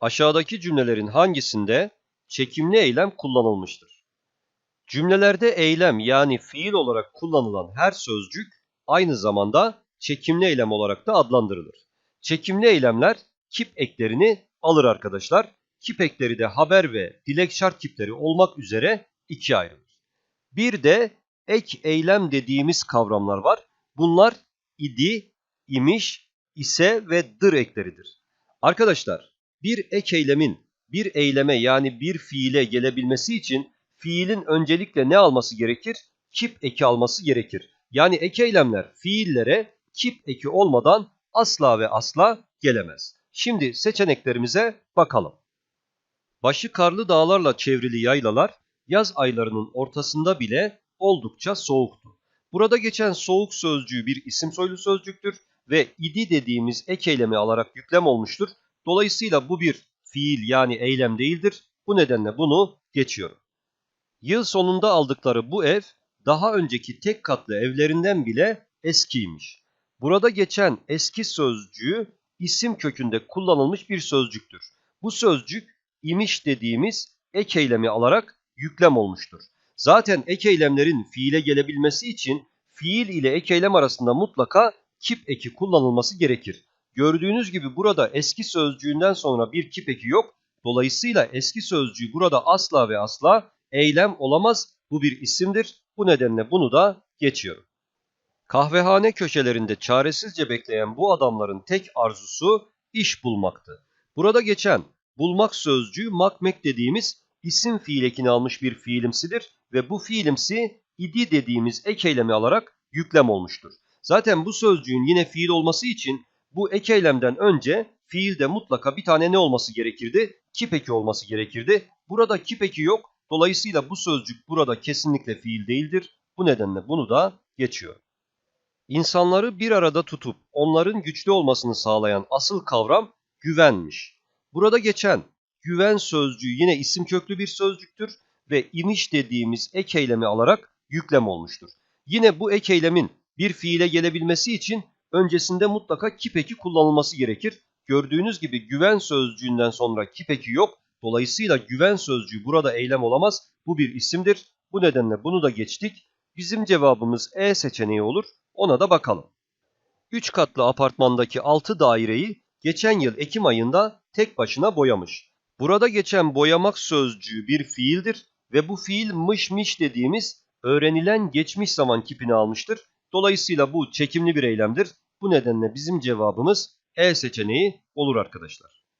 Aşağıdaki cümlelerin hangisinde çekimli eylem kullanılmıştır? Cümlelerde eylem yani fiil olarak kullanılan her sözcük aynı zamanda çekimli eylem olarak da adlandırılır. Çekimli eylemler kip eklerini alır arkadaşlar. Kip ekleri de haber ve dilek şart kipleri olmak üzere ikiye ayrılır. Bir de ek eylem dediğimiz kavramlar var. Bunlar idi, imiş, ise ve dır ekleridir. Arkadaşlar bir ek eylemin bir eyleme yani bir fiile gelebilmesi için fiilin öncelikle ne alması gerekir? Kip eki alması gerekir. Yani ek eylemler fiillere kip eki olmadan asla ve asla gelemez. Şimdi seçeneklerimize bakalım. Başı karlı dağlarla çevrili yaylalar yaz aylarının ortasında bile oldukça soğuktu. Burada geçen soğuk sözcüğü bir isim soylu sözcüktür ve idi dediğimiz ek eylemi alarak yüklem olmuştur. Dolayısıyla bu bir fiil yani eylem değildir. Bu nedenle bunu geçiyorum. Yıl sonunda aldıkları bu ev daha önceki tek katlı evlerinden bile eskiymiş. Burada geçen eski sözcüğü isim kökünde kullanılmış bir sözcüktür. Bu sözcük imiş dediğimiz ek eylemi alarak yüklem olmuştur. Zaten ek eylemlerin fiile gelebilmesi için fiil ile ek eylem arasında mutlaka kip eki kullanılması gerekir. Gördüğünüz gibi burada eski sözcüğünden sonra bir kip eki yok. Dolayısıyla eski sözcüğü burada asla ve asla eylem olamaz. Bu bir isimdir. Bu nedenle bunu da geçiyorum. Kahvehane köşelerinde çaresizce bekleyen bu adamların tek arzusu iş bulmaktı. Burada geçen bulmak sözcüğü makmek dediğimiz isim fiil ekini almış bir fiilimsidir ve bu fiilimsi idi dediğimiz ek eylemi alarak yüklem olmuştur. Zaten bu sözcüğün yine fiil olması için bu ek eylemden önce fiilde mutlaka bir tane ne olması gerekirdi? Kip eki olması gerekirdi. Burada kip eki yok. Dolayısıyla bu sözcük burada kesinlikle fiil değildir. Bu nedenle bunu da geçiyor. İnsanları bir arada tutup onların güçlü olmasını sağlayan asıl kavram güvenmiş. Burada geçen güven sözcüğü yine isim köklü bir sözcüktür ve imiş dediğimiz ek eylemi alarak yüklem olmuştur. Yine bu ek eylemin bir fiile gelebilmesi için öncesinde mutlaka kip eki kullanılması gerekir. Gördüğünüz gibi güven sözcüğünden sonra kip eki yok. Dolayısıyla güven sözcüğü burada eylem olamaz. Bu bir isimdir. Bu nedenle bunu da geçtik. Bizim cevabımız E seçeneği olur. Ona da bakalım. 3 katlı apartmandaki 6 daireyi geçen yıl Ekim ayında tek başına boyamış. Burada geçen boyamak sözcüğü bir fiildir ve bu fiil mış miş dediğimiz öğrenilen geçmiş zaman kipini almıştır. Dolayısıyla bu çekimli bir eylemdir. Bu nedenle bizim cevabımız E seçeneği olur arkadaşlar.